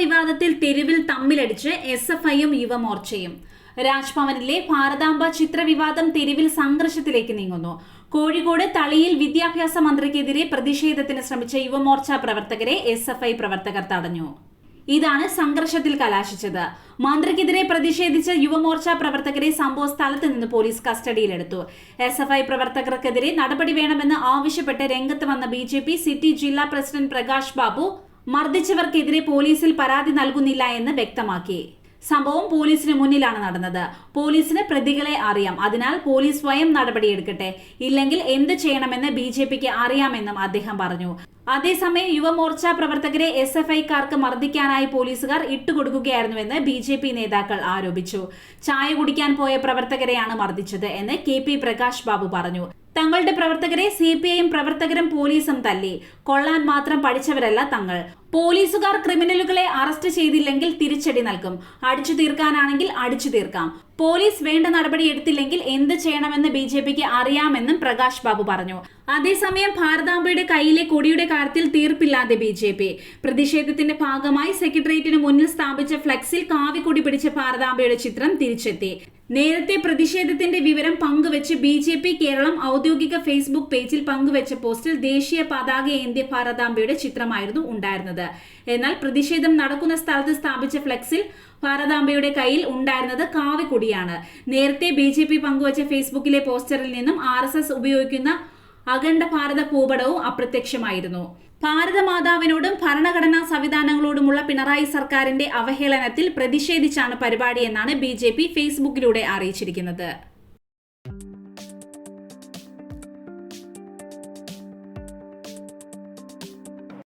വിവാദത്തിൽ തെരുവിൽ തമ്മിലടിച്ച് S F ഐയും യുവമോർച്ചയും രാജ്ഭവനിലെ ഭാരതാംബ ചിത്രവിവാദം തെരുവിൽ സംഘർഷത്തിലേക്ക് നീങ്ങുന്നു. കോഴിക്കോട് തളിയിൽ വിദ്യാഭ്യാസ മന്ത്രിക്കെതിരെ പ്രതിഷേധത്തിന് ശ്രമിച്ച യുവമോർച്ച പ്രവർത്തകരെ എസ് എഫ് ഐ പ്രവർത്തകർ തടഞ്ഞു. ഇതാണ് സംഘർഷത്തിൽ കലാശിച്ചത്. മന്ത്രിക്കെതിരെ പ്രതിഷേധിച്ച യുവമോർച്ച പ്രവർത്തകരെ സംഭവ സ്ഥലത്ത് നിന്ന് പോലീസ് കസ്റ്റഡിയിലെടുത്തു. എസ് എഫ് ഐ പ്രവർത്തകർക്കെതിരെ നടപടി വേണമെന്ന് ആവശ്യപ്പെട്ട് രംഗത്ത് വന്ന ബി ജെ പി സിറ്റി ജില്ലാ പ്രസിഡന്റ് പ്രകാശ് ബാബു മർദ്ദിച്ചവർക്കെതിരെ പോലീസിൽ പരാതി നൽകുന്നില്ല എന്ന് വ്യക്തമാക്കി. സംഭവം പോലീസിന് മുന്നിലാണ് നടന്നത്. പോലീസിന് പ്രതികളെ അറിയാം. അതിനാൽ പോലീസ് സ്വയം നടപടിയെടുക്കട്ടെ. ഇല്ലെങ്കിൽ എന്ത് ചെയ്യണമെന്ന് ബി ജെ പിക്ക് അറിയാമെന്നും അദ്ദേഹം പറഞ്ഞു. അതേസമയം യുവമോർച്ച പ്രവർത്തകരെ എസ് എഫ് ഐക്കാർക്ക് മർദ്ദിക്കാനായി പോലീസുകാർ ഇട്ടുകൊടുക്കുകയായിരുന്നുവെന്ന് ബി ജെ പി നേതാക്കൾ ആരോപിച്ചു. ചായ കുടിക്കാൻ പോയ പ്രവർത്തകരെയാണ് മർദ്ദിച്ചത് എന്ന് കെ പി പ്രകാശ് ബാബു പറഞ്ഞു. തങ്ങളുടെ പ്രവർത്തകരെ സി പി ഐയും പ്രവർത്തകരും പോലീസും തല്ലി. കൊള്ളാൻ മാത്രം പഠിച്ചവരല്ല തങ്ങൾ. പോലീസുകാർ ക്രിമിനലുകളെ അറസ്റ്റ് ചെയ്തില്ലെങ്കിൽ തിരിച്ചടി നൽകും. അടിച്ചു തീർക്കാനാണെങ്കിൽ അടിച്ചു തീർക്കാം. പോലീസ് വേണ്ട നടപടി എടുത്തില്ലെങ്കിൽ എന്ത് ചെയ്യണമെന്ന് ബി ജെ പിക്ക് അറിയാമെന്നും പ്രകാശ് ബാബു പറഞ്ഞു. അതേസമയം ഭാരതാംബയുടെ കയ്യിലെ കൊടിയുടെ കാര്യത്തിൽ തീർപ്പില്ലാതെ ബി ജെ പി പ്രതിഷേധത്തിന്റെ ഭാഗമായി സെക്രട്ടേറിയറ്റിന് മുന്നിൽ സ്ഥാപിച്ച ഫ്ലെക്സിൽ കാവിക്കൊടി പിടിച്ച ഭാരതാംബയുടെ ചിത്രം തിരിച്ചെത്തി. നേരത്തെ പ്രതിഷേധത്തിന്റെ വിവരം പങ്കുവച്ച് ബി ജെ പി കേരളം ഔദ്യോഗിക ഫേസ്ബുക്ക് പേജിൽ പങ്കുവച്ച പോസ്റ്റിൽ ദേശീയ പതാക ഏന്ത്യ ഭാരതാംബയുടെ ചിത്രമായിരുന്നു ഉണ്ടായിരുന്നത്. എന്നാൽ പ്രതിഷേധം നടക്കുന്ന സ്ഥലത്ത് സ്ഥാപിച്ച ഫ്ലെക്സിൽ ഭാരതാംബയുടെ കയ്യിൽ ഉണ്ടായിരുന്നത് കാവിക്കൊടിയാണ്. നേരത്തെ ബി ജെ പി പങ്കുവച്ച ഫേസ്ബുക്കിലെ പോസ്റ്ററിൽ നിന്നും ആർ എസ് എസ് ഉപയോഗിക്കുന്ന അഖണ്ഡ ഭാരത ഭൂപടവും അപ്രത്യക്ഷമായിരുന്നു. ഭാരതമാതാവിനോടും ഭരണഘടനാ സംവിധാനങ്ങളോടുമുള്ള പിണറായി സർക്കാരിന്റെ അവഹേളനത്തിൽ പ്രതിഷേധിച്ചാണ് പരിപാടിയെന്നാണ് ബി ഫേസ്ബുക്കിലൂടെ അറിയിച്ചിരിക്കുന്നത്.